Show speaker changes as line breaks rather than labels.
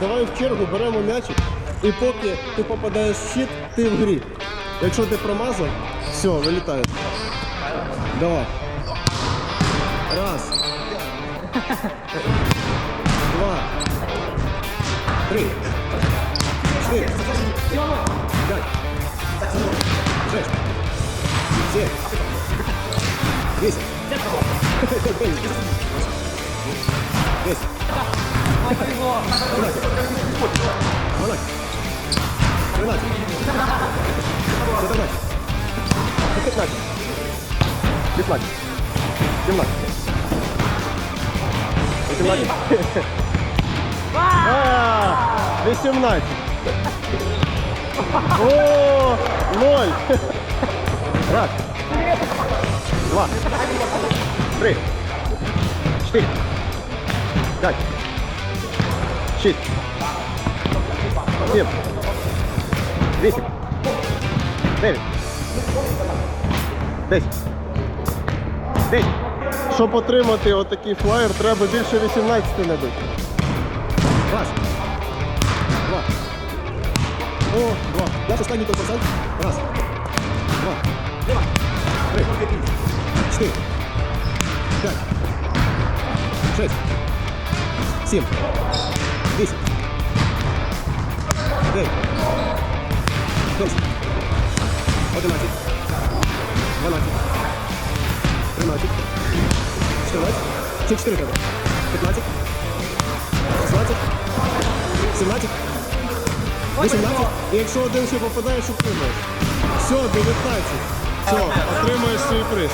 Давай в чергу беремо м'ячик, і поки ти попадаєш в щит, ти в грі. Якщо ти промазав, все, вилітає. Давай. Раз. Два. Три. четыре, П'ять. Шесть. Сім. Вісім. Десять. Десять. 15. 17. 18. 18. О, ноль. Раз. Два. Три. Четыре. Пять. Шість. Сім. Вісім. Дев'ять. Десять. Десять. Щоб отримати отакий флаєр, треба більше 18 набити. Раз. Два. О, два. Я останній конкурсант. Раз. Два. Три. Чотири. П'ять. Шесть. Сім. Вісім. Дев'ять. Десять. Одинадцять. Дванадцять. Тринадцять. Чотирнадцять. Ще чотири треба. П'ятнадцять. Шістнадцять. Сімнадцять. Вісімнадцять. І якщо один ще попадаєш, отримаєш. Все, 19. Все, отримаєш свій приз.